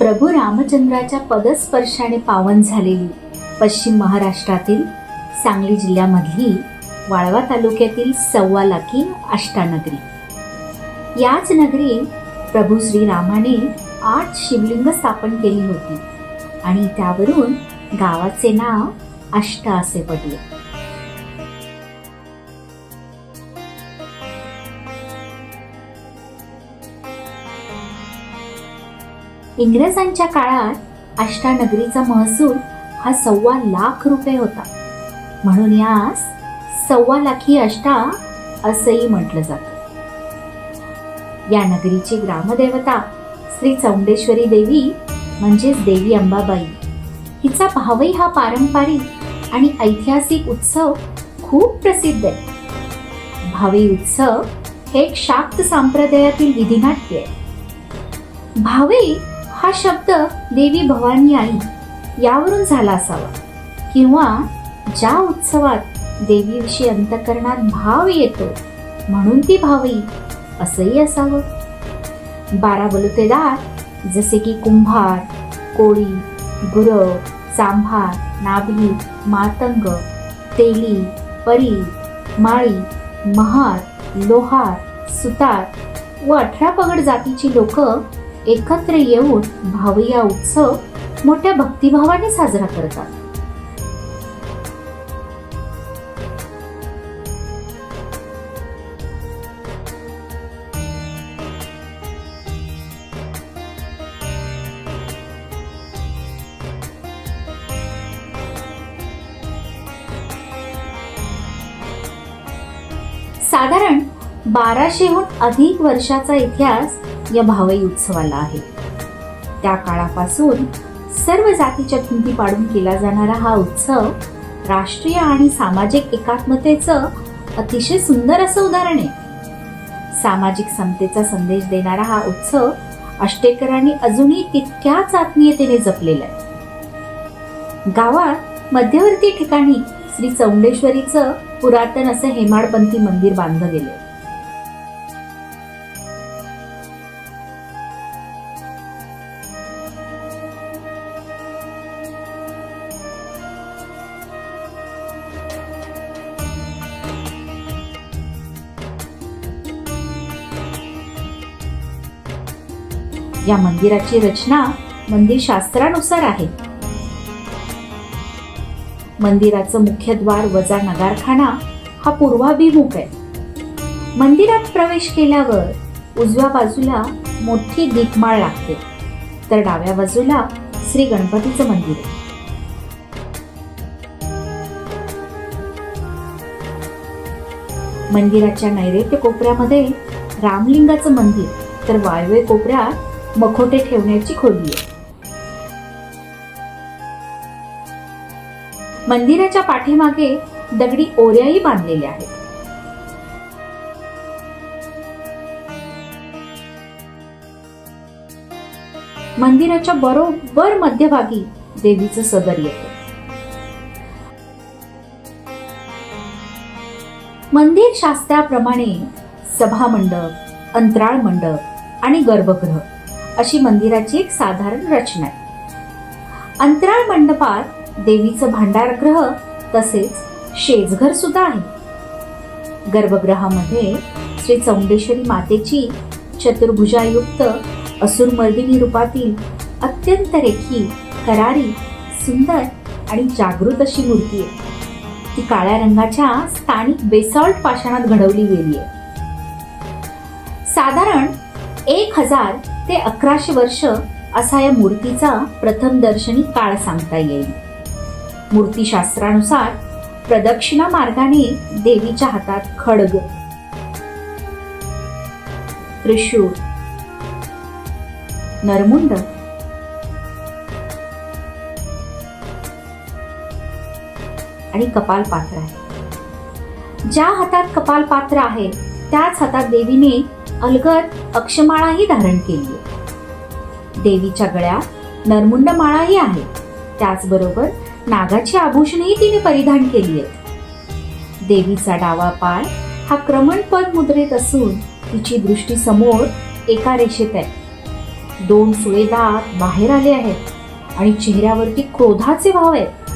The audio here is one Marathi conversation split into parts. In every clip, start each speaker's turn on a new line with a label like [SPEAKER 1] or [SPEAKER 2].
[SPEAKER 1] प्रभू रामचंद्राच्या पदस्पर्शाने पावन झालेली पश्चिम महाराष्ट्रातील सांगली जिल्ह्यामधली वाळवा तालुक्यातील सव्वा लाखी अष्टानगरी याच नगरीत प्रभू श्रीरामाने आठ शिवलिंग स्थापन केली होती आणि त्यावरून गावाचे नाव अष्ट असे पडले. इंग्रजांच्या काळात अष्टानगरीचा महसूल हा सव्वा लाख रुपये होता. म्हणून यास सव्वा लाखी अष्टा असंही म्हटलं जातं. या नगरीची ग्रामदेवता श्री चौंडेश्वरी देवी म्हणजेच देवी अंबाबाई हिचा भावई हा पारंपरिक आणि ऐतिहासिक उत्सव खूप प्रसिद्ध आहे. भावी उत्सव हे एक शाक्त संप्रदायातील विधिनाट्य आहे. भावे हा शब्द देवी भवानी आई यावरून झाला असावा. किंवा ज्या उत्सवात देवीविषयी अंतकरणात भाव येतो म्हणून ती भावी असंही असावं. बारा बलुतेदार जसे की कुंभार कोळी गुरव सांभार नाभी मातंग तेली परी माळी महार लोहार सुतार व अठरा पगड जातीची लोक एकत्र येऊन भावया उत्सव मोठ्या भक्तिभावाने साजरा करतात. बाराशेहून अधिक वर्षाचा इतिहास या भावई उत्सवाला आहे. त्या काळापासून सर्व जातीच्या भिंती पाडून केला जाणारा हा उत्सव राष्ट्रीय आणि सामाजिक एकात्मतेचं अतिशय सुंदर असं उदाहरण आहे. सामाजिक समतेचा संदेश देणारा हा उत्सव अष्टेकरांनी अजूनही तितक्याच आत्मीयतेने जपलेला आहे. गावात मध्यवर्ती ठिकाणी श्री चौंडेश्वरीचं पुरातन असं हेमाडपंथी मंदिर बांधलं गेलं. या मंदिराची रचना मंदिर शास्त्रानुसार आहे. मंदिराचं मुख्य द्वार वजा नगारखाना हा पूर्वाभिमुख आहे. मंदिरात प्रवेश केल्यावर उजव्या बाजूला मोठी दीपमाळ लागते तर डाव्या बाजूला श्री गणपतीचं मंदिर आहे. मंदिराच्या नैऋत्य कोपऱ्यामध्ये रामलिंगाचं मंदिर तर वायव्य कोपऱ्यात मखोटे ठेवण्याची खोली आहे. मंदिराच्या पाठीमागे दगडी ओऱ्याही बांधलेल्या आहेत. मंदिराच्या बरोबर मध्यभागी देवीचं सदर येते. मंदिर शास्त्राप्रमाणे सभामंडप अंतराळ मंडप आणि गर्भगृह अशी मंदिराची एक साधारण रचना आहे. अंतराळ मंडपात देवीचं भांडारगृह तसेच शेजघर सुद्धा आहे. गर्भगृहामध्ये श्री चौंडेश्वरी मातेची चतुर्भुजायुक्त असुरमर्दिनी रूपातील अत्यंत रेखी करारी सुंदर आणि जागृत अशी मूर्ती आहे. ती काळ्या रंगाच्या स्थानिक बेसॉल्ट पाषाणात घडवली गेली आहे. साधारण एक हजार ते अकराशे वर्ष असा या मूर्तीचा प्रथम दर्शनी काळ सांगता येईल. मूर्तीशास्त्रानुसार प्रदक्षिणा मार्गाने देवीच्या हातात खडग त्रिशूळ. नरमुंड आणि कपालपात्र आहे. ज्या हातात कपालपात्र आहे त्याच हातात देवीने अलगद अक्षमाळाही धारण केली देवीच्या गळ्यात नरमुंड माळाही आहे. त्याचबरोबर नागाची आभूषणही तिने परिधान केली आहेत देवीचा डावा पाय हा क्रमणपद मुद्रेत असून तिची दृष्टी समोर एका रेषेत आहे. दोन सुळेदात बाहेर आले आहेत आणि चेहऱ्यावरती क्रोधाचे भाव आहेत.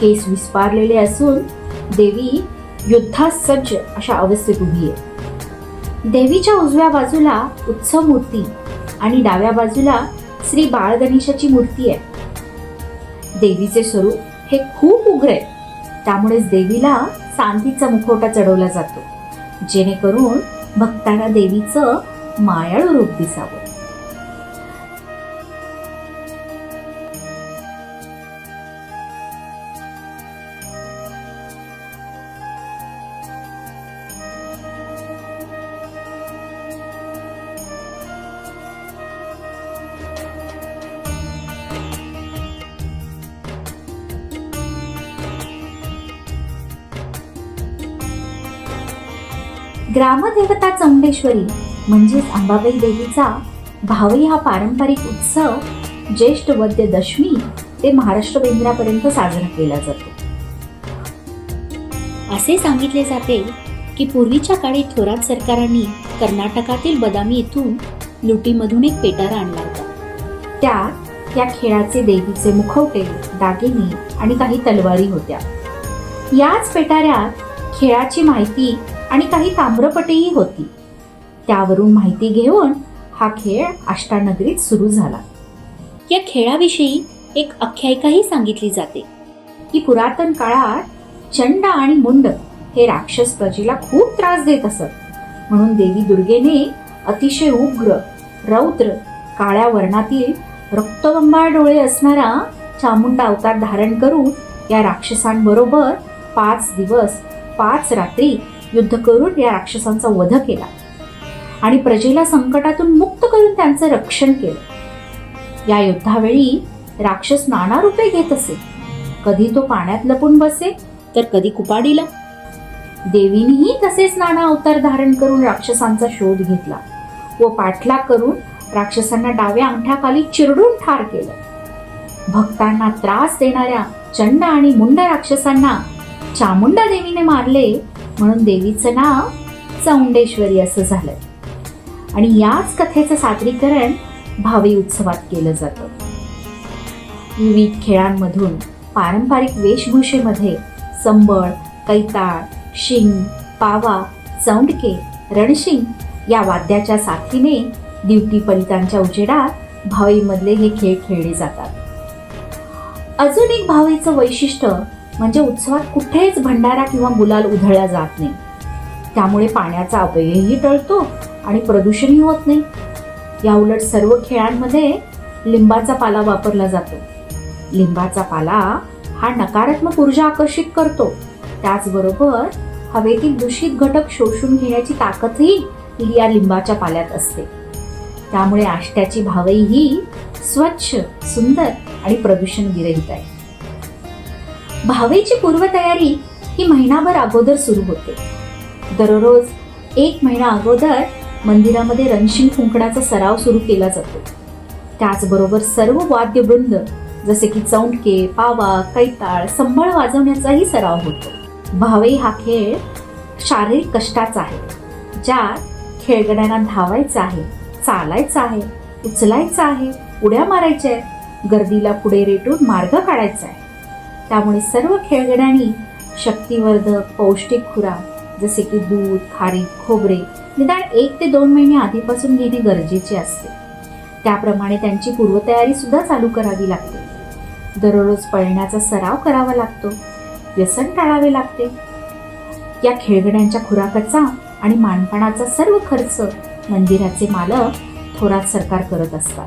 [SPEAKER 1] केस विस्पारलेले असून देवी युद्धास सज्ज अशा अवस्थेत उभी आहे. देवीच्या उजव्या बाजूला उत्सव मूर्ती आणि डाव्या बाजूला श्री बाळ गणेशाची मूर्ती आहे. देवीचे स्वरूप हे खूप उग्र आहे. त्यामुळेच देवीला सांतीचा मुखवटा चढवला जातो. जेणेकरून भक्तांना देवीचं मायाळू रूप दिसावं. ग्रामदेवता चौंडेश्वरी म्हणजेच अंबाबाई देवीचा भावई हा पारंपरिक उत्सव ज्येष्ठ वद्य दशमी ते महाराष्ट्र बेंद्रापर्यंत साजरा केला जातो.
[SPEAKER 2] असे सांगितले जाते की पूर्वीच्या काळी थोरात सरकारांनी कर्नाटकातील बदामी येथून लुटीमधून एक पेटारा आणला होता.
[SPEAKER 1] त्यात या खेळाचे देवीचे मुखवटे दागिने आणि काही तलवारी होत्या. याच पेटाऱ्यात खेळाची माहिती आणि काही ताम्रपटेही होती. त्यावरून माहिती घेऊन हा खेळ आष्टानगरीत सुरू झाला.
[SPEAKER 2] या खेळाविषयी एक आख्यायिकाही सांगितली जाते.
[SPEAKER 1] की पुरातन काळात चंड आणि मुंड हे राक्षस प्रजेला खूप त्रास देत असत. म्हणून देवी दुर्गेने अतिशय उग्र रौद्र काळ्या वर्णातील रक्तबंबाळ डोळे असणारा चामुंडा अवतार धारण करून या राक्षसांबरोबर पाच दिवस पाच रात्री युद्ध करून या राक्षसांचा वध केला. आणि प्रजेला संकटातून मुक्त करून त्यांचं रक्षण केलं. या युद्धावेळी राक्षस नाना रूपे घेत असे. कधी तो पाण्यात लपून बसे
[SPEAKER 2] तर कधी कुपाडीला.
[SPEAKER 1] देवीनेही तसेच नाना अवतार धारण करून राक्षसांचा शोध घेतला व पाठलाग करून राक्षसांना डाव्या अंगठ्याखाली चिरडून ठार केलं. भक्तांना त्रास देणाऱ्या चंड आणि मुंड राक्षसांना चामुंडा देवीने मारले म्हणून देवीचं नाव चौंडेश्वरी असं झालं आणि याच कथेचं सादरीकरण भावी उत्सवात केलं जातं. विविध खेळांमधून पारंपरिक वेशभूषेमध्ये संबळ कैताळ शिंग पावा चौंडके रणशिंग या वाद्याच्या साथीने दिवटी पलितांच्या उजेडात भावईमधले हे खेळ खेळले जातात. अजून एक भावईचं वैशिष्ट्य म्हणजे उत्सवात कुठेच भंडारा किंवा गुलाल उधळला जात नाही. त्यामुळे पाण्याचा अपयही टळतो आणि प्रदूषणही होत नाही. या उलट सर्व खेळांमध्ये लिंबाचा पाला वापरला जातो. लिंबाचा पाला हा नकारात्मक ऊर्जा आकर्षित करतो. त्याचबरोबर हवेतील दूषित घटक शोषून घेण्याची ताकदही या लिंबाच्या पाल्यात असते. त्यामुळे आष्ट्याची भावई ही स्वच्छ सुंदर आणि प्रदूषण विरहित आहे. भावेची पूर्वतयारी ही महिनाभर अगोदर सुरू होते. दररोज एक महिना अगोदर मंदिरामध्ये रणशिंग फुंकण्याचा सराव सुरू केला जातो. त्याचबरोबर सर्व वाद्यवृंद जसे की चौंडके पावा कैताळ संबळ वाजवण्याचाही सराव होतो. भावे हा खेळ शारीरिक कष्टाचा आहे ज्यात खेळगड्यांना धावायचं आहे चालायचं आहे उचलायचं आहे उड्या मारायच्या आहेत गर्दीला पुढे रेटून मार्ग काढायचा आहे. त्यामुळे सर्व खेळगड्यांनी शक्तिवर्धक पौष्टिक खुराक जसे की दूध खारीक खोबरे निदान एक ते दोन महिने आधीपासून घेणे गरजेचे असते. त्याप्रमाणे त्यांची पूर्वतयारी सुद्धा चालू करावी लागते. दररोज पळण्याचा सराव करावा लागतो. व्यसन टाळावे लागते. या खेळगड्यांच्या खुराकाचा आणि मानपणाचा सर्व खर्च मंदिराचे मालक थोरात सरकार करत असतात.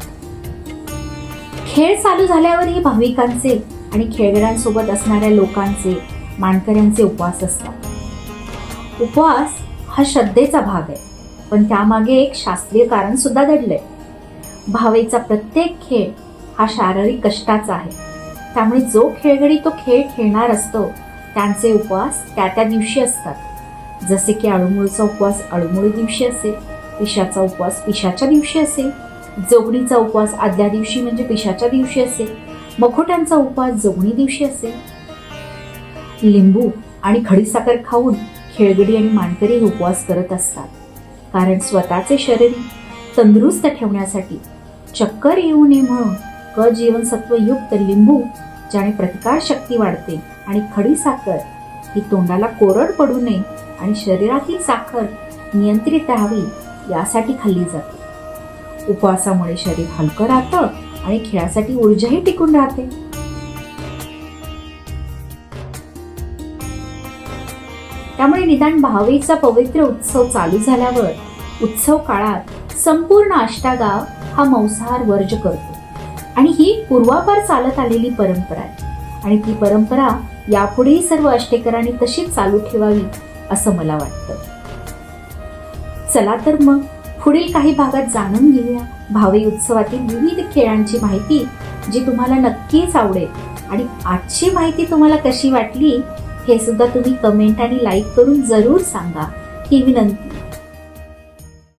[SPEAKER 1] खेळ चालू झाल्यावरही भाविकांचे आणि खेळगड्यांसोबत असणाऱ्या लोकांचे मानकऱ्यांचे उपवास असतात. उपवास हा श्रद्धेचा भाग आहे पण त्यामागे एक शास्त्रीय कारण सुद्धा दडलंय. भावेचा प्रत्येक खेळ हा शारीरिक कष्टाचा आहे. त्यामुळे जो खेळगडी तो खेळ खेळणार असतो त्यांचे उपवास त्या त्या दिवशी असतात. जसे की अळूमुळचा उपवास अळूमुळी दिवशी असेल पिशाचा उपवास पिशाच्या दिवशी असेल जोगणीचा उपवास आदल्या दिवशी म्हणजे पिशाच्या दिवशी असेल मखोट्यांचा उपवास जवणी दिवशी असेल. लिंबू आणि खडीसाखर खाऊन खेळगडी आणि मानकरी उपवास करत असतात. कारण स्वतःचे शरीर तंदुरुस्त ठेवण्यासाठी चक्कर येऊ नये म्हणून क जीवनसत्वयुक्त लिंबू ज्याने प्रतिकार शक्ती वाढते आणि खडी साखर ही तोंडाला कोरड पडू नये आणि शरीरातील साखर नियंत्रित राहावी यासाठी खाल्ली जाते. उपवासामुळे शरीर हलकं राहतं आणि खेळासाठी ऊर्जाही टिकून राहते. त्यामुळे निदान भावेचा पवित्र उत्सव चालू झाल्यावर उत्सव काळात संपूर्ण आष्टागाव हा मांसाहार वर्ज करतो. आणि ही पूर्वापार चालत आलेली परंपरा आहे. आणि ती परंपरा यापुढेही सर्व अष्टेकरांनी तशीच चालू ठेवावी असं मला वाटतं. चला तर मग. पुढील काही भागात जाणून घेऊया. भावे उत्सवातील विविध खेळांची माहिती जी तुम्हाला नक्कीच आवडेल आणि आजची माहिती तुम्हाला कशी वाटली हे सुद्धा तुम्ही कमेंट आणि लाईक करून जरूर सांगा. ही विनंती.